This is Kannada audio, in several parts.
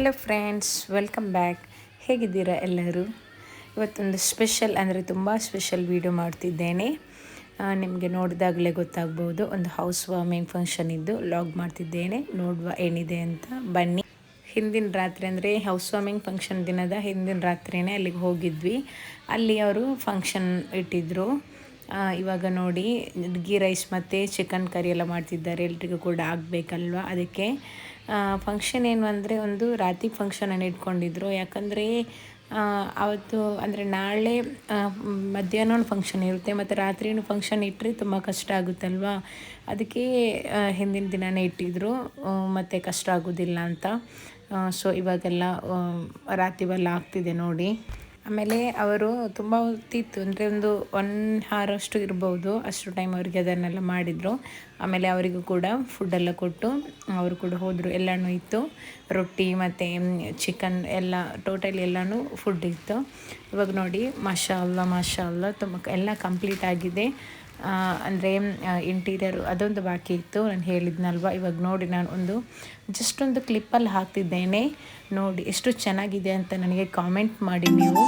ಹಲೋ ಫ್ರೆಂಡ್ಸ್ ವೆಲ್ಕಮ್ ಬ್ಯಾಕ್ ಹೇಗಿದ್ದೀರಾ ಎಲ್ಲರೂ? ಇವತ್ತೊಂದು ಸ್ಪೆಷಲ್ ಅಂದರೆ ತುಂಬ ಸ್ಪೆಷಲ್ ವೀಡಿಯೋ ಮಾಡ್ತಿದ್ದೇನೆ. ನಿಮಗೆ ನೋಡಿದಾಗಲೇ ಗೊತ್ತಾಗ್ಬೋದು, ಒಂದು ಹೌಸ್ ವಾರ್ಮಿಂಗ್ ಫಂಕ್ಷನ್ ಇದ್ದು ಲಾಗ್ ಮಾಡ್ತಿದ್ದೇನೆ. ನೋಡುವ ಏನಿದೆ ಅಂತ. ಬನ್ನಿ. ಹಿಂದಿನ ರಾತ್ರಿ ಅಂದರೆ ಹೌಸ್ ವಾರ್ಮಿಂಗ್ ಫಂಕ್ಷನ್ ದಿನದ ಹಿಂದಿನ ರಾತ್ರಿನೇ ಅಲ್ಲಿಗೆ ಹೋಗಿದ್ವಿ. ಅಲ್ಲಿ ಅವರು ಫಂಕ್ಷನ್ ಇಟ್ಟಿದ್ದರು ಇವಾಗ ನೋಡಿ ಗೀ ರೈಸ್ ಮತ್ತು ಚಿಕನ್ ಕರಿ ಎಲ್ಲ ಮಾಡ್ತಿದ್ದಾರೆ. ಎಲ್ರಿಗೂ ಕೂಡ ಆಗಬೇಕಲ್ವ? ಅದಕ್ಕೆ ಫಂಕ್ಷನ್ ಏನು ಅಂದರೆ ಒಂದು ರಾತ್ರಿ ಫಂಕ್ಷನನ್ನು ಇಟ್ಕೊಂಡಿದ್ರು. ಯಾಕಂದರೆ ಅವತ್ತು ಅಂದರೆ ನಾಳೆ ಮಧ್ಯಾಹ್ನ ಒಂದು ಫಂಕ್ಷನ್ ಇರುತ್ತೆ. ಮತ್ತು ರಾತ್ರಿನೂ ಫಂಕ್ಷನ್ ಇಟ್ಟರೆ ತುಂಬ ಕಷ್ಟ ಆಗುತ್ತಲ್ವಾ? ಅದಕ್ಕೆ ಹಿಂದಿನ ದಿನವೇ ಇಟ್ಟಿದ್ರು. ಮತ್ತು ಕಷ್ಟ ಆಗೋದಿಲ್ಲ ಅಂತ. ಸೊ ಇವಾಗೆಲ್ಲ ರಾತ್ರಿ ಬಲ್ಲ ಆಗ್ತಿದೆ ನೋಡಿ. ಆಮೇಲೆ ಅವರು ತುಂಬ ಹೊತ್ತಿತ್ತು. ಅಂದರೆ ಒಂದು ಒನ್ ಹಾರ್ ಅಷ್ಟು ಇರ್ಬೋದು. ಅಷ್ಟು ಟೈಮ್ ಅವರಿಗೆ ಅದನ್ನೆಲ್ಲ ಮಾಡಿದರು. ಆಮೇಲೆ ಅವರಿಗೂ ಕೂಡ ಫುಡ್ಡೆಲ್ಲ ಕೊಟ್ಟು ಅವರು ಕೂಡ ಹೋದರು, ಎಲ್ಲನೂ ಇತ್ತು. ರೊಟ್ಟಿ ಮತ್ತು ಚಿಕನ್ ಎಲ್ಲ ಟೋಟಲ್ ಎಲ್ಲನೂ ಫುಡ್ ಇತ್ತು. ಇವಾಗ ನೋಡಿ ಮಶಾಲ ಅಲ್ಲ ತುಂಬ ಎಲ್ಲ ಕಂಪ್ಲೀಟ್ ಆಗಿದೆ. ಅಂದರೆ ಇಂಟೀರಿಯರ್ ಅದೊಂದು ಬಾಕಿ ಇತ್ತು. ನಾನು ಹೇಳಿದ್ನಲ್ವ? ಇವಾಗ ನೋಡಿ ನಾನು ಒಂದು ಜಸ್ಟ್ ಒಂದು ಕ್ಲಿಪ್ಪಲ್ಲಿ ಹಾಕ್ತಿದ್ದೇನೆ. ನೋಡಿ, ಎಷ್ಟು ಚೆನ್ನಾಗಿದೆ ಅಂತ ನನಗೆ ಕಾಮೆಂಟ್ ಮಾಡಿ ನೀವು.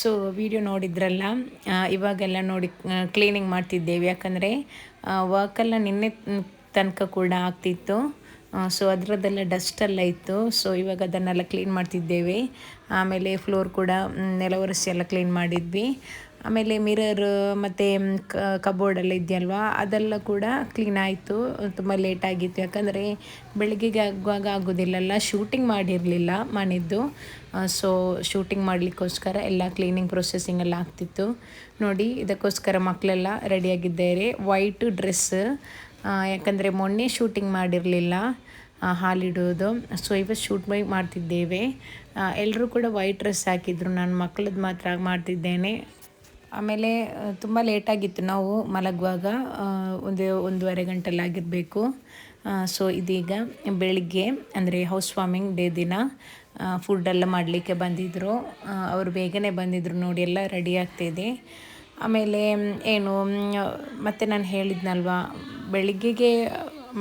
ಸೊ ವಿಡಿಯೋ ನೋಡಿದ್ರಲ್ಲ ಇವಾಗೆಲ್ಲ ನೋಡಿ ಕ್ಲೀನಿಂಗ್ ಮಾಡ್ತಿದ್ದೇವೆ. ಯಾಕಂದರೆ ವರ್ಕೆಲ್ಲ ನಿನ್ನೆ ತನಕ ಕೂಡ ಆಗ್ತಿತ್ತು. ಸೊ ಅದರದ್ದೆಲ್ಲ ಡಸ್ಟೆಲ್ಲ ಇತ್ತು. ಸೊ ಇವಾಗ ಅದನ್ನೆಲ್ಲ ಕ್ಲೀನ್ ಮಾಡ್ತಿದ್ದೇವೆ. ಆಮೇಲೆ ಫ್ಲೋರ್ ಕೂಡ ನೆಲ ಒರೆಸಿ ಎಲ್ಲ ಕ್ಲೀನ್ ಮಾಡಿದ್ವಿ. ಆಮೇಲೆ ಮಿರರ್ ಮತ್ತು ಕಬೋರ್ಡ್ ಎಲ್ಲ ಇದೆಯಲ್ವಾ, ಅದೆಲ್ಲ ಕೂಡ ಕ್ಲೀನ್ ಆಯಿತು. ತುಂಬ ಲೇಟ್ ಆಗಿತ್ತು. ಯಾಕಂದರೆ ಬೆಳಗ್ಗೆಗೆ ಆಗುವಾಗ ಆಗೋದಿಲ್ಲಲ್ಲ ಶೂಟಿಂಗ್ ಮಾಡಿರಲಿಲ್ಲ ಮನೆಯದ್ದು ಸೊ ಶೂಟಿಂಗ್ ಮಾಡಲಿಕ್ಕೋಸ್ಕರ ಎಲ್ಲ ಕ್ಲೀನಿಂಗ್ ಪ್ರೊಸೆಸಿಂಗ್ ಎಲ್ಲ ಆಗ್ತಿತ್ತು. ನೋಡಿ, ಇದಕ್ಕೋಸ್ಕರ ಮಕ್ಕಳೆಲ್ಲ ರೆಡಿಯಾಗಿದ್ದಾರೆ ವೈಟ್ ಡ್ರೆಸ್ ಯಾಕಂದರೆ ಮೊನ್ನೆ ಶೂಟಿಂಗ್ ಮಾಡಿರಲಿಲ್ಲ ಹಾಲಿಡೋದು ಸೊ ಇವತ್ತು ಶೂಟ್ ಬೈ ಮಾಡ್ತಿದ್ದೇವೆ. ಎಲ್ಲರೂ ಕೂಡ ವೈಟ್ ಡ್ರೆಸ್ ಹಾಕಿದ್ರು. ನಾನು ಮಕ್ಕಳದ್ದು ಮಾತ್ರ ಮಾಡ್ತಿದ್ದೇನೆ. ಆಮೇಲೆ ತುಂಬ ಲೇಟಾಗಿತ್ತು ನಾವು ಮಲಗುವಾಗ ಒಂದು ಒಂದೂವರೆ ಗಂಟೆಲಾಗಿರಬೇಕು ಸೊ ಇದೀಗ ಬೆಳಿಗ್ಗೆ, ಅಂದರೆ ಹೌಸ್ ವಾರ್ಮಿಂಗ್ ಡೇ ದಿನ ಫುಡ್ಡೆಲ್ಲ ಮಾಡಲಿಕ್ಕೆ ಬಂದಿದ್ದರು ಅವರು ಬೇಗನೆ ಬಂದಿದ್ದರು ನೋಡಿ, ಎಲ್ಲ ರೆಡಿ ಆಗ್ತಿದೆ ಆಮೇಲೆ, ಏನು, ಮತ್ತು ನಾನು ಹೇಳಿದ್ನಲ್ವಾ, ಬೆಳಿಗ್ಗೆಗೆ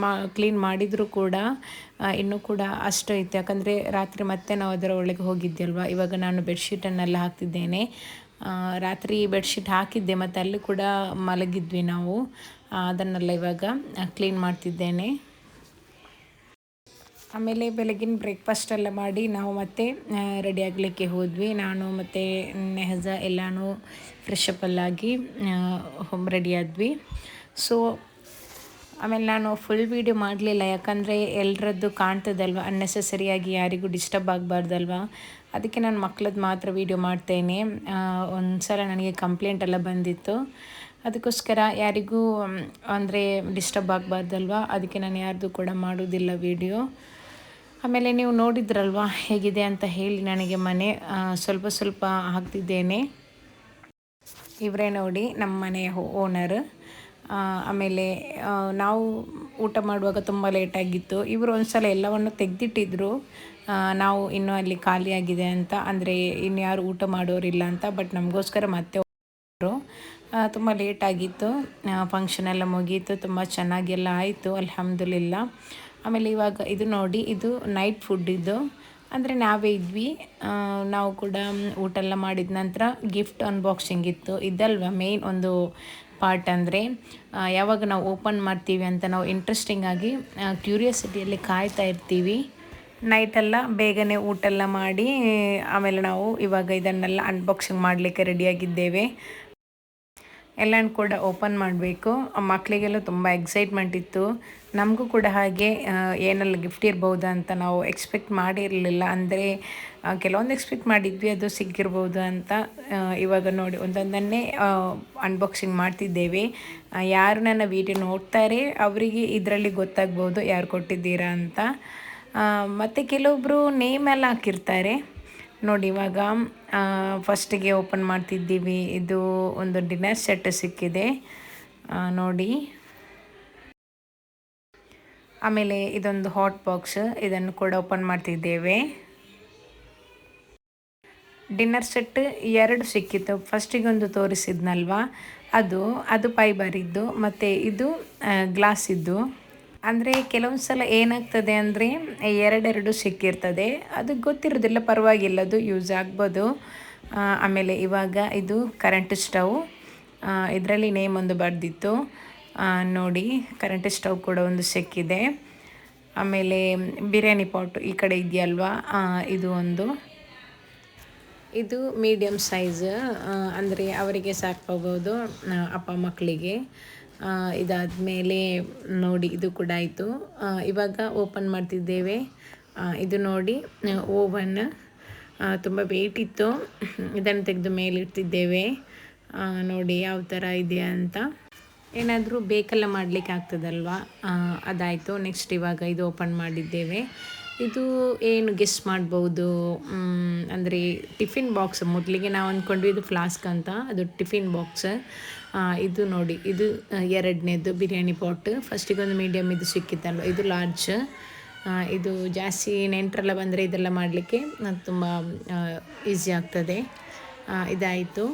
ಮಾ, ಕ್ಲೀನ್ ಮಾಡಿದರೂ ಕೂಡ ಇನ್ನೂ ಕೂಡ ಅಷ್ಟು ಇತ್ತು ಯಾಕಂದರೆ ರಾತ್ರಿ ಮತ್ತೆ ನಾವು ಅದರ ಒಳಗೆ ಹೋಗಿದ್ದೆ ಇವಾಗ ನಾನು ಬೆಡ್ಶೀಟನ್ನೆಲ್ಲ ಹಾಕ್ತಿದ್ದೇನೆ. ರಾತ್ರಿ ಬೆಡ್ಶೀಟ್ ಹಾಕಿದ್ದೆ ಮತ್ತು ಅಲ್ಲಿ ಕೂಡ ಮಲಗಿದ್ವಿ ನಾವು. ಅದನ್ನೆಲ್ಲ ಇವಾಗ ಕ್ಲೀನ್ ಮಾಡ್ತಿದ್ದೇನೆ. ಆಮೇಲೆ ಬೆಳಗಿನ ಬ್ರೇಕ್ಫಾಸ್ಟ್ ಎಲ್ಲ ಮಾಡಿ ನಾವು ಮತ್ತೆ ರೆಡಿ ಆಗಲಿಕ್ಕೆ ಹೋದ್ವಿ. ನಾನು ಮತ್ತು ನೆಹಜಾ ಎಲ್ಲನೂ ಫ್ರೆಶ್ ಎಲ್ಲಾಗಿ ರೆಡಿ ಆದ್ವಿ. ಸೊ ಆಮೇಲೆ ನಾನು ಫುಲ್ ವೀಡಿಯೋ ಮಾಡಲಿಲ್ಲ, ಯಾಕಂದರೆ ಎಲ್ಲರದ್ದು ಕಾಣ್ತದಲ್ವ? ಅನ್ನೆಸೆಸರಿಯಾಗಿ ಯಾರಿಗೂ ಡಿಸ್ಟರ್ಬ್ ಆಗಬಾರ್ದಲ್ವ? ಅದಕ್ಕೆ ನಾನು ಮಕ್ಕಳದ್ದು ಮಾತ್ರ ವೀಡಿಯೋ ಮಾಡ್ತೇನೆ. ಒಂದು ಸಲ ನನಗೆ ಕಂಪ್ಲೇಂಟ್ ಎಲ್ಲ ಬಂದಿತ್ತು. ಅದಕ್ಕೋಸ್ಕರ ಯಾರಿಗೂ ಅಂದರೆ ಡಿಸ್ಟರ್ಬ್ ಆಗಬಾರ್ದಲ್ವ? ಅದಕ್ಕೆ ನಾನು ಯಾರ್ದು ಕೂಡ ಮಾಡೋದಿಲ್ಲ ವೀಡಿಯೋ ಆಮೇಲೆ ನೀವು ನೋಡಿದ್ರಲ್ವ ಹೇಗಿದೆ ಅಂತ ಹೇಳಿ ನನಗೆ ಮನೆ ಸ್ವಲ್ಪ ಸ್ವಲ್ಪ ಹಾಕ್ತಿದ್ದೇನೆ. ಇವರೇ ನೋಡಿ ನಮ್ಮ ಮನೆಯ ಓನರ್ ಆಮೇಲೆ ನಾವು ಊಟ ಮಾಡುವಾಗ ತುಂಬ ಲೇಟಾಗಿತ್ತು ಇವರು ಒಂದ್ಸಲ ಎಲ್ಲವನ್ನು ತೆಗೆದಿಟ್ಟಿದ್ರು. ನಾವು ಇನ್ನೂ ಅಲ್ಲಿ ಖಾಲಿಯಾಗಿದೆ ಅಂತ. ಅಂದರೆ ಇನ್ಯಾರು ಯಾರು ಊಟ ಮಾಡೋರಿಲ್ಲ ಅಂತ. ಬಟ್ ನಮಗೋಸ್ಕರ ಮತ್ತೆ ತುಂಬ ಲೇಟಾಗಿತ್ತು ಫಂಕ್ಷನ್ ಎಲ್ಲ ಮುಗೀತು. ತುಂಬ ಚೆನ್ನಾಗೆಲ್ಲ ಆಯಿತು. ಅಲ್ಹಮ್ದುಲಿಲ್ಲ. ಆಮೇಲೆ ಇವಾಗ ಇದು ನೋಡಿ, ಇದು ನೈಟ್ ಫುಡ್ ಇದು. ಅಂದರೆ ನಾವೇ ಇದ್ವಿ. ನಾವು ಕೂಡ, ಊಟ ಎಲ್ಲ ಮಾಡಿದ ನಂತರ ಗಿಫ್ಟ್ ಅನ್ಬಾಕ್ಸಿಂಗ್ ಇತ್ತು. ಇದಲ್ವ ಮೇಯ್ನ್ ಒಂದು ಪಾರ್ಟ್ ಅಂದರೆ ಯಾವಾಗ ನಾವು ಓಪನ್ ಮಾಡ್ತೀವಿ ಅಂತ ನಾವು ಇಂಟ್ರೆಸ್ಟಿಂಗ್ ಆಗಿ ಕ್ಯೂರಿಯಾಸಿಟಿಯಲ್ಲಿ ಕಾಯ್ತಾ ಇರ್ತೀವಿ. ನೈಟೆಲ್ಲ ಬೇಗನೆ ಊಟ ಎಲ್ಲ ಮಾಡಿ, ಆಮೇಲೆ ನಾವು ಇವಾಗ ಇದನ್ನೆಲ್ಲ ಅನ್ಬಾಕ್ಸಿಂಗ್ ಮಾಡಲಿಕ್ಕೆ ರೆಡಿಯಾಗಿದ್ದೇವೆ ಎಲ್ಲನೂ ಕೂಡ ಓಪನ್ ಮಾಡಬೇಕು. ಮಕ್ಕಳಿಗೆಲ್ಲ ತುಂಬ ಎಕ್ಸೈಟ್ಮೆಂಟ್ ಇತ್ತು. ನಮಗೂ ಕೂಡ ಹಾಗೆ ಏನೆಲ್ಲ ಗಿಫ್ಟ್ ಇರ್ಬೋದು ಅಂತ ನಾವು ಎಕ್ಸ್ಪೆಕ್ಟ್ ಮಾಡಿರಲಿಲ್ಲ. ಅಂದರೆ ಕೆಲವೊಂದು ಎಕ್ಸ್ಪೆಕ್ಟ್ ಮಾಡಿದ್ವಿ, ಅದು ಸಿಕ್ಕಿರ್ಬೋದು ಅಂತ ಇವಾಗ ನೋಡಿ ಒಂದೊಂದನ್ನೇ ಅನ್ಬಾಕ್ಸಿಂಗ್ ಮಾಡ್ತಿದ್ದೇವೆ. ಯಾರು ನನ್ನ ವಿಡಿಯೋ ನೋಡ್ತಾರೆ, ಅವರಿಗೆ ಇದರಲ್ಲಿ ಗೊತ್ತಾಗ್ಬೋದು ಯಾರು ಕೊಟ್ಟಿದ್ದೀರಾ ಅಂತ. ಮತ್ತು ಕೆಲವೊಬ್ಬರು ನೇಮ್ ಎಲ್ಲ ಹಾಕಿರ್ತಾರೆ. ನೋಡಿ, ಇವಾಗ ಫಸ್ಟಿಗೆ ಓಪನ್ ಮಾಡ್ತಿದ್ದೀವಿ. ಇದು ಒಂದು ಡಿನ್ನರ್ ಸೆಟ್ ಸಿಕ್ಕಿದೆ. ನೋಡಿ. ಆಮೇಲೆ ಇದೊಂದು ಹಾಟ್ ಬಾಕ್ಸ್ ಇದನ್ನು ಕೂಡ ಓಪನ್ ಮಾಡ್ತಿದ್ದೇವೆ. ಡಿನ್ನರ್ ಸೆಟ್ ಎರಡು ಸಿಕ್ಕಿತ್ತು. ಫಸ್ಟಿಗೊಂದು ತೋರಿಸಿದ್ನಲ್ವಾ? ಅದು ಅದು ಪೈಬರಿದ್ದು ಮತ್ತು ಇದು ಗ್ಲಾಸ್ ಇದ್ದು. ಅಂದರೆ ಕೆಲವೊಂದು ಸಲ ಏನಾಗ್ತದೆ ಅಂದರೆ ಎರಡೆರಡು ಸಿಕ್ಕಿರ್ತದೆ. ಅದು ಗೊತ್ತಿರೋದಿಲ್ಲ, ಪರವಾಗಿಲ್ಲ, ಅದು ಯೂಸ್ ಆಗ್ಬೋದು. ಆಮೇಲೆ ಇವಾಗ ಇದು ಕರೆಂಟ್ ಸ್ಟವ್ ಇದರಲ್ಲಿ ನೇಮ್ ಒಂದು ಬರೆದಿತ್ತು. ನೋಡಿ ಕರೆಂಟ್ ಸ್ಟವ್ ಕೂಡ ಒಂದು ಸಿಕ್ಕಿದೆ. ಆಮೇಲೆ ಬಿರಿಯಾನಿ ಪಾಟ್ ಈ ಕಡೆ ಇದೆಯಲ್ವಾ? ಇದು ಒಂದು. ಇದು ಮೀಡಿಯಮ್ ಸೈಜ್ ಅಂದರೆ ಅವರಿಗೆ ಸಾಕಾಗ್ಬೋದು ಅಪ್ಪ ಮಕ್ಕಳಿಗೆ. ಇದಾದಮೇಲೆ ನೋಡಿ, ಇದು ಕೂಡ ಆಯಿತು. ಇವಾಗ ಓಪನ್ ಮಾಡ್ತಿದ್ದೇವೆ. ಇದು ನೋಡಿ, ಓವನ್ ತುಂಬ ವೇಟ್ ಇತ್ತು. ಇದನ್ನು ತೆಗೆದು ಮೇಲಿಡ್ತಿದ್ದೇವೆ ನೋಡಿ ಯಾವ ಥರ ಇದೆ ಅಂತ. ಏನಾದರೂ ಬೇಕೆಲ್ಲ ಮಾಡಲಿಕ್ಕೆ ಆಗ್ತದಲ್ವಾ? ಅದಾಯಿತು. ನೆಕ್ಸ್ಟ್ ಇವಾಗ ಇದು ಓಪನ್ ಮಾಡಿದ್ದೇವೆ. ಇದು ಏನು ಗೆಸ್ ಮಾಡ್ಬೋದು? ಅಂದರೆ ಟಿಫಿನ್ ಬಾಕ್ಸ್ ಮೊದಲಿಗೆ ನಾವು ಅಂದ್ಕೊಂಡ್ವಿ ಇದು ಫ್ಲಾಸ್ಕ್ ಅಂತ, ಅದು ಟಿಫಿನ್ ಬಾಕ್ಸ್. ಇದು ನೋಡಿ, ಇದು ಎರಡನೇದು ಬಿರಿಯಾನಿ ಪಾಟ್. ಫಸ್ಟಿಗೆ ಒಂದು ಮೀಡಿಯಮ್ ಇದು ಸಿಕ್ಕಿತ್ತಲ್ವ, ಇದು ಲಾರ್ಜ್ ಇದು ಜಾಸ್ತಿ ನೆಂಟರೆಲ್ಲ ಬಂದರೆ ಇದೆಲ್ಲ ಮಾಡಲಿಕ್ಕೆ ತುಂಬ ಈಸಿ ಆಗ್ತದೆ. ಇದಾಯಿತು.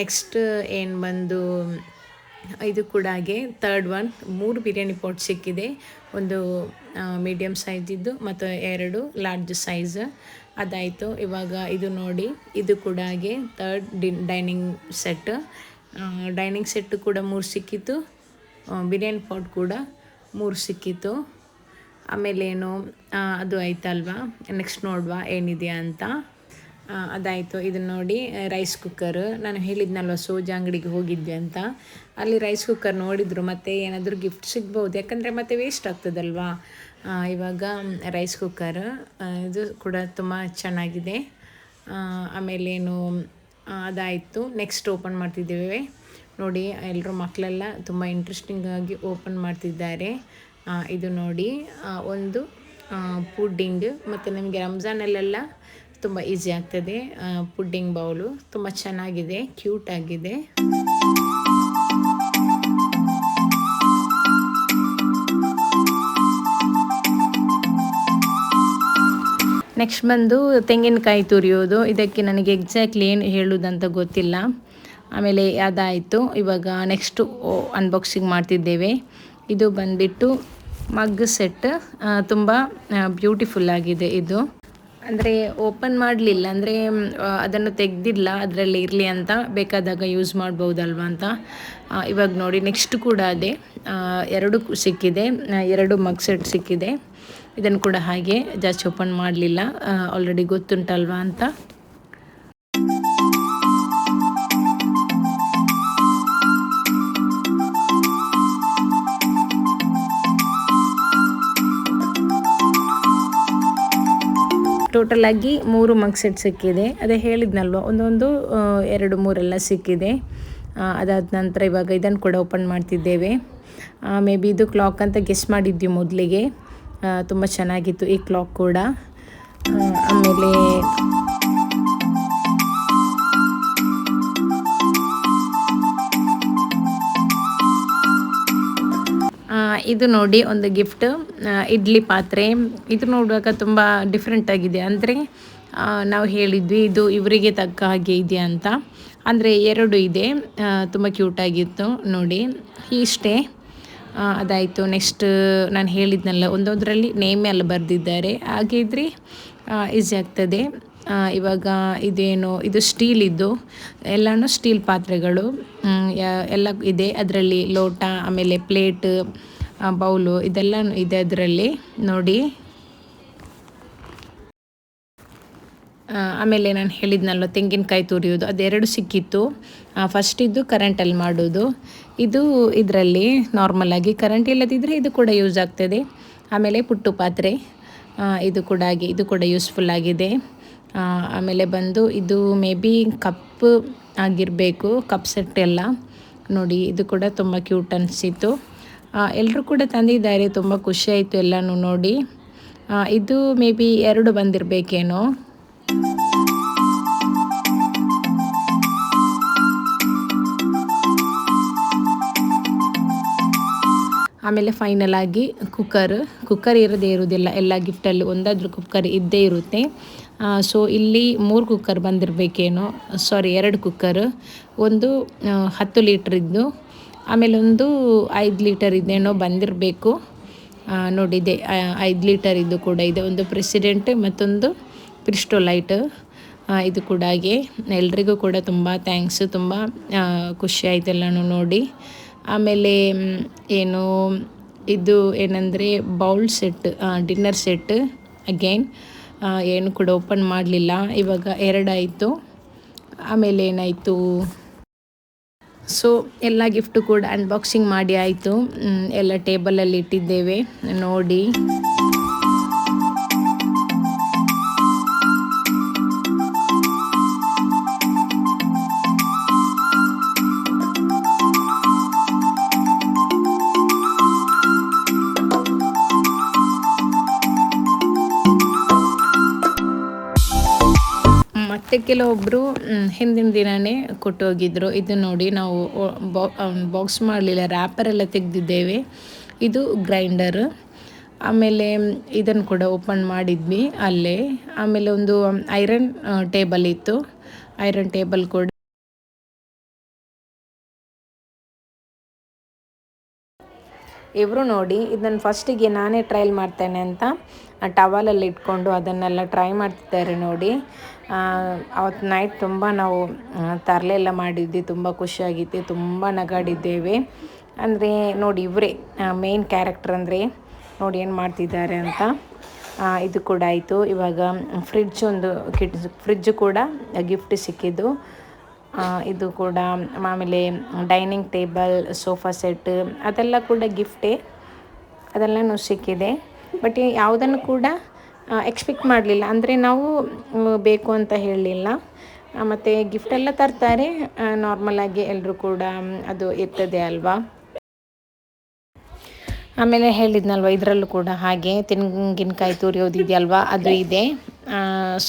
ನೆಕ್ಸ್ಟ್ ಏನು ಬಂದು ಇದು ಕೂಡ ಹಾಗೆ. ತರ್ಡ್ ಒನ್ ಮೂರು ಬಿರಿಯಾನಿ ಪಾಟ್ ಸಿಕ್ಕಿದೆ. ಒಂದು ಮೀಡಿಯಮ್ ಸೈಜ್ ಇದ್ದು ಮತ್ತು ಎರಡು ಲಾರ್ಜ್ ಸೈಜ್ ಅದಾಯಿತು. ಇವಾಗ ಇದು ನೋಡಿ. ಇದು ಕೂಡ ಹಾಗೆ ತರ್ಡ್ ಡಿನ್ ಡೈನಿಂಗ್ ಸೆಟ್ ಡೈನಿಂಗ್ ಸೆಟ್ ಕೂಡ ಮೂರು ಸಿಕ್ಕಿತ್ತು. ಬಿರಿಯಾನಿ ಪಾಟ್ ಕೂಡ ಮೂರು ಸಿಕ್ಕಿತ್ತು. ಆಮೇಲೆ ಏನು? ಅದು ಆಯ್ತಲ್ವಾ? ನೆಕ್ಸ್ಟ್ ನೋಡುವ ಏನಿದೆ ಅಂತ. ಅದಾಯಿತು. ಇದನ್ನು ನೋಡಿ ರೈಸ್ ಕುಕ್ಕರ್ ನಾನು ಹೇಳಿದ್ನಲ್ವ, ಸೋಜಾ ಅಂಗಡಿಗೆ ಹೋಗಿದ್ದೆ ಅಂತ. ಅಲ್ಲಿ ರೈಸ್ ಕುಕ್ಕರ್ ನೋಡಿದ್ರು, ಮತ್ತು ಏನಾದರೂ ಗಿಫ್ಟ್ ಸಿಗ್ಬೋದು. ಯಾಕಂದರೆ ಮತ್ತೆ ವೇಸ್ಟ್ ಆಗ್ತದಲ್ವಾ? ಇವಾಗ ರೈಸ್ ಕುಕ್ಕರ್ ಇದು ಕೂಡ ತುಂಬ ಚೆನ್ನಾಗಿದೆ. ಆಮೇಲೇನು ಅದಾಯಿತು. ನೆಕ್ಸ್ಟ್ ಓಪನ್ ಮಾಡ್ತಿದ್ದೇವೆ. ನೋಡಿ ಎಲ್ಲರೂ ಮಕ್ಕಳೆಲ್ಲ ತುಂಬ ಇಂಟ್ರೆಸ್ಟಿಂಗ್ ಆಗಿ ಓಪನ್ ಮಾಡ್ತಿದ್ದಾರೆ. ಇದು ನೋಡಿ ಒಂದು ಪುಡ್ಡಿಂಗ್ ಮತ್ತು ನಮಗೆ ರಂಜಾನಲ್ಲೆಲ್ಲ ತುಂಬ ಈಸಿ ಆಗ್ತದೆ. ಪುಡ್ಡಿಂಗ್ ಬೌಲು ತುಂಬ ಚೆನ್ನಾಗಿದೆ ಕ್ಯೂಟ್ ಆಗಿದೆ. ನೆಕ್ಸ್ಟ್ ಬಂದು ತೆಂಗಿನಕಾಯಿ ತುರಿಯೋದು. ಇದಕ್ಕೆ ನನಗೆ ಎಕ್ಸಾಕ್ಟ್ಲಿ ಏನು ಹೇಳೋದಂತ ಗೊತ್ತಿಲ್ಲ. ಆಮೇಲೆ ಅದಾಯಿತು. ಇವಾಗ ನೆಕ್ಸ್ಟು ಅನ್ಬಾಕ್ಸಿಂಗ್ ಮಾಡ್ತಿದ್ದೇವೆ. ಇದು ಬಂದ್ಬಿಟ್ಟು ಮಗ್ ಸೆಟ್ ತುಂಬ ಬ್ಯೂಟಿಫುಲ್ ಆಗಿದೆ ಇದು. ಅಂದರೆ ಓಪನ್ ಮಾಡಲಿಲ್ಲ. ಅಂದರೆ ಅದನ್ನು ತೆಗೆದಿಲ್ಲ. ಅದರಲ್ಲಿ ಇರಲಿ ಅಂತ ಬೇಕಾದಾಗ ಯೂಸ್ ಮಾಡ್ಬೋದಲ್ವ ಅಂತ. ಇವಾಗ ನೋಡಿ ನೆಕ್ಸ್ಟ್ ಕೂಡ ಅದೇ. ಎರಡು ಸಿಕ್ಕಿದೆ. ಎರಡು ಮಗ್ ಸೆಟ್ ಸಿಕ್ಕಿದೆ. ಇದನ್ನು ಕೂಡ ಹಾಗೆ ಜಾಸ್ತಿ ಓಪನ್ ಮಾಡಲಿಲ್ಲ. ಆಲ್ರೆಡಿ ಗೊತ್ತುಂಟಲ್ವಾ ಅಂತ. ಟೋಟಲ್ ಆಗಿ ಮೂರು ಮಗ್ ಸೆಟ್ ಸಿಕ್ಕಿದೆ. ಅದೇ ಹೇಳಿದ್ನಲ್ವ ಒಂದೊಂದು ಎರಡು ಮೂರೆಲ್ಲ ಸಿಕ್ಕಿದೆ. ಅದಾದ ನಂತರ ಇವಾಗ ಇದನ್ನು ಕೂಡ ಓಪನ್ ಮಾಡ್ತಿದ್ದೇವೆ. ಮೇ ಬಿ ಇದು ಕ್ಲಾಕ್ ಅಂತ ಗೆಸ್ ಮಾಡಿದ್ವಿ ಮೊದಲಿಗೆ. ತುಂಬ ಚೆನ್ನಾಗಿತ್ತು ಈ ಕ್ಲಾಕ್ ಕೂಡ. ಆಮೇಲೆ ಇದು ನೋಡಿ ಒಂದು ಗಿಫ್ಟ್ ಇಡ್ಲಿ ಪಾತ್ರೆ. ಇದು ನೋಡುವಾಗ ತುಂಬ ಡಿಫ್ರೆಂಟ್ ಆಗಿದೆ. ಅಂದರೆ ನಾವು ಹೇಳಿದ್ವಿ, ಇದು ಇವರಿಗೆ ತಕ್ಕ ಹಾಗೆ ಇದೆ ಅಂತ. ಅಂದರೆ, ಎರಡು ಇದೆ. ತುಂಬ ಕ್ಯೂಟಾಗಿತ್ತು ನೋಡಿ. ಇಷ್ಟೇ. ಅದಾಯಿತು. ನೆಕ್ಸ್ಟ್ ನಾನು ಹೇಳಿದ್ನಲ್ಲ, ಒಂದೊಂದರಲ್ಲಿ ನೇಮ್ ಎಲ್ಲ ಬರೆದಿದ್ದಾರೆ. ಹಾಗೆ ಇದ್ರೆ ಈಸಿ ಆಗ್ತದೆ. ಇವಾಗ ಇದೇನು, ಇದು ಸ್ಟೀಲ್ ಇದ್ದು, ಎಲ್ಲನೂ ಸ್ಟೀಲ್ ಪಾತ್ರೆಗಳು ಎಲ್ಲ ಇದೆ. ಅದರಲ್ಲಿ ಲೋಟ, ಆಮೇಲೆ ಪ್ಲೇಟ್ ಬೌಲು ಇದೆಲ್ಲ ಇದೆ ಅದರಲ್ಲಿ. ನೋಡಿ. ಆಮೇಲೆ ನಾನು ಹೇಳಿದ್ನಲ್ಲ ತೆಂಗಿನಕಾಯಿ ತುರಿಯೋದು ಅದೆರಡು ಸಿಕ್ಕಿತ್ತು. ಫಸ್ಟ್ ಇದ್ದು ಕರೆಂಟಲ್ಲಿ ಮಾಡೋದು ಇದು ಇದರಲ್ಲಿ ನಾರ್ಮಲಾಗಿ ಕರೆಂಟ್ ಇಲ್ಲದಿದ್ದರೆ ಇದು ಕೂಡ ಯೂಸ್ ಆಗ್ತದೆ. ಆಮೇಲೆ ಪುಟ್ಟು ಪಾತ್ರೆ. ಇದು ಕೂಡ ಆಗಿ ಇದು ಕೂಡ ಯೂಸ್ಫುಲ್ ಆಗಿದೆ. ಆಮೇಲೆ ಬಂದು ಇದು ಮೇ ಬಿ ಕಪ್ ಆಗಿರಬೇಕು, ಕಪ್ ಸೆಟ್ ಎಲ್ಲ. ನೋಡಿ, ಇದು ಕೂಡ ತುಂಬ ಕ್ಯೂಟ್ ಅನಿಸಿತು ಎಲ್ಲರೂ ಕೂಡ ತಂದಿದ್ದಾರೆ, ತುಂಬ ಖುಷಿ ಆಯಿತು ಎಲ್ಲನೂ ನೋಡಿ. ಇದು ಮೇ ಬಿ ಎರಡು ಬಂದಿರಬೇಕೇನೋ. ಆಮೇಲೆ ಫೈನಲ್ ಆಗಿ ಕುಕ್ಕರ್ ಕುಕ್ಕರ್ ಇರೋದೇ ಇರೋದಿಲ್ಲ ಎಲ್ಲ ಗಿಫ್ಟಲ್ಲಿ ಒಂದಾದರೂ ಕುಕ್ಕರ್ ಇದ್ದೇ ಇರುತ್ತೆ. ಸೊ ಇಲ್ಲಿ ಮೂರು ಕುಕ್ಕರ್ ಬಂದಿರಬೇಕೇನೋ ಸಾರಿ ಎರಡು ಕುಕ್ಕರ್ ಒಂದು ಹತ್ತು ಲೀಟ್ರಿದ್ದು ಆಮೇಲೆ ಒಂದು ಐದು ಲೀಟರ್ ಇದೇನೋ ಬಂದಿರಬೇಕು. ನೋಡಿದೆ ಐದು ಲೀಟರ್ ಇದು ಕೂಡ ಇದೆ. ಒಂದು ಪ್ರೆಸಿಡೆಂಟ್ ಮತ್ತೊಂದು ಕ್ರಿಸ್ಟೋಲೈಟ್ ಇದು ಕೂಡ ಹಾಗೆ. ಎಲ್ರಿಗೂ ಕೂಡ ತುಂಬ ಥ್ಯಾಂಕ್ಸ್ ತುಂಬ ಖುಷಿ ಆಯಿತು ಎಲ್ಲನೂ ನೋಡಿ. ಆಮೇಲೆ ಏನು, ಇದು ಏನಂದರೆ bowl set dinner set again ಏನು ಕೂಡ ಓಪನ್ ಮಾಡಲಿಲ್ಲ. ಇವಾಗ ಎರಡಾಯಿತು ಆಮೇಲೆ ಏನಾಯಿತು? ಸೊ ಎಲ್ಲ ಗಿಫ್ಟು ಕೂಡ ಅನ್ಬಾಕ್ಸಿಂಗ್ ಮಾಡಿ ಆಯಿತು. ಎಲ್ಲ ಟೇಬಲಲ್ಲಿ ಇಟ್ಟಿದ್ದೇವೆ. ನೋಡಿ. ಕೆಲವೊಬ್ಬರು ಹಿಂದಿನ ದಿನವೇ ಕೊಟ್ಟು ಹೋಗಿದ್ರು ಇದು ನೋಡಿ ನಾವು ಬಾಕ್ಸ್ ಮಾಡಲಿಲ್ಲ ರ್ಯಾಪರ್ ಎಲ್ಲ ತೆಗೆದಿದ್ದೇವೆ. ಇದು ಗ್ರೈಂಡರ್ ಆಮೇಲೆ ಇದನ್ನು ಕೂಡ ಓಪನ್ ಮಾಡಿದ್ವಿ ಅಲ್ಲೇ. ಆಮೇಲೆ ಒಂದು ಐರನ್ ಟೇಬಲ್ ಇತ್ತು. ಐರನ್ ಟೇಬಲ್ ಕೂಡ ಇವರು ನೋಡಿ, ಇದನ್ನು ಫಸ್ಟಿಗೆ ನಾನೇ ಟ್ರಯಲ್ ಮಾಡ್ತೇನೆ ಅಂತ ಟವಲಲ್ಲಿ ಇಟ್ಕೊಂಡು ಅದನ್ನೆಲ್ಲ ಟ್ರೈ ಮಾಡ್ತಿದ್ದಾರೆ ನೋಡಿ. ಅವತ್ತು ನೈಟ್ ತುಂಬ ನಾವು ತರಲೆ ಎಲ್ಲ ಮಾಡಿದ್ವಿ. ತುಂಬ ಖುಷಿಯಾಗಿತ್ತು ತುಂಬ ನಗಾಡಿದ್ದೇವೆ. ಅಂದರೆ ನೋಡಿ ಇವರೇ ಮೇನ್ ಕ್ಯಾರೆಕ್ಟರ್ ಅಂದರೆ ನೋಡಿ ಏನು ಮಾಡ್ತಿದ್ದಾರೆ ಅಂತ. ಇದು ಕೂಡ ಆಯಿತು. ಇವಾಗ ಫ್ರಿಡ್ಜ್ ಒಂದು ಕಿಟ್ ಫ್ರಿಡ್ಜ್ ಕೂಡ ಗಿಫ್ಟ್ ಸಿಕ್ಕಿದ್ದು. ಇದು ಕೂಡ ಆಮೇಲೆ ಡೈನಿಂಗ್ ಟೇಬಲ್ ಸೋಫಾ ಸೆಟ್ ಅದೆಲ್ಲ ಕೂಡ ಗಿಫ್ಟೇ ಅದೆಲ್ಲನೂ ಸಿಕ್ಕಿದೆ. ಬಟ್ ಯಾವುದನ್ನು ಕೂಡ ಎಕ್ಸ್ಪೆಕ್ಟ್ ಮಾಡಲಿಲ್ಲ. ಅಂದರೆ ನಾವು ಬೇಕು ಅಂತ ಹೇಳಲಿಲ್ಲ. ಮತ್ತು ಗಿಫ್ಟೆಲ್ಲ ತರ್ತಾರೆ. ನಾರ್ಮಲಾಗಿ ಎಲ್ಲರೂ ಕೂಡ ಅದು ಇರ್ತದೆ ಅಲ್ವಾ? ಆಮೇಲೆ ಹೇಳಿದ್ನಲ್ವ ಇದರಲ್ಲೂ ಕೂಡ ಹಾಗೆ ತೆಂಗಿನಕಾಯಿ ತುರಿಯೋದಿದೆಯಲ್ವಾ ಅದು ಇದೆ.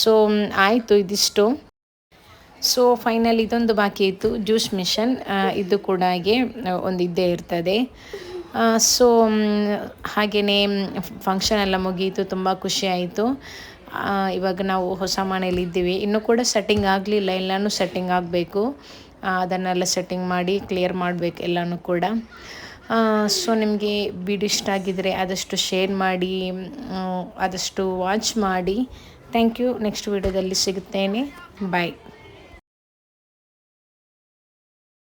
ಸೊ ಆಯಿತು ಇದಿಷ್ಟು. ಸೊ ಫೈನಲ್ ಇದೊಂದು ಬಾಕಿ ಇತ್ತು ಜ್ಯೂಸ್ ಮಿಷನ್ ಇದು ಕೂಡ ಹಾಗೆ ಒಂದು ಇದ್ದೇ ಇರ್ತದೆ. ಸೊ ಹಾಗೆಯೇ ಫಂಕ್ಷನ್ ಎಲ್ಲ ಮುಗೀತು, ತುಂಬ ಖುಷಿ ಆಯಿತು. ಇವಾಗ ನಾವು ಹೊಸ ಮನೆಯಲ್ಲಿ ಇದ್ದೀವಿ. ಇನ್ನೂ ಕೂಡ ಸೆಟ್ಟಿಂಗ್ ಆಗಲಿಲ್ಲ, ಎಲ್ಲನೂ ಸೆಟ್ಟಿಂಗ್ ಆಗಬೇಕು. ಅದನ್ನೆಲ್ಲ ಸೆಟ್ಟಿಂಗ್ ಮಾಡಿ ಕ್ಲಿಯರ್ ಮಾಡಬೇಕು ಎಲ್ಲನೂ ಕೂಡ. ಸೊ ನಿಮಗೆ ವಿಡಿಯೋ ಇಷ್ಟ ಆಗಿದರೆ ಆದಷ್ಟು ಶೇರ್ ಮಾಡಿ ಆದಷ್ಟು ವಾಚ್ ಮಾಡಿ. ಥ್ಯಾಂಕ್ ಯು ನೆಕ್ಸ್ಟ್ ವಿಡಿಯೋದಲ್ಲಿ ಸಿಗುತ್ತೇನೆ. ಬಾಯ್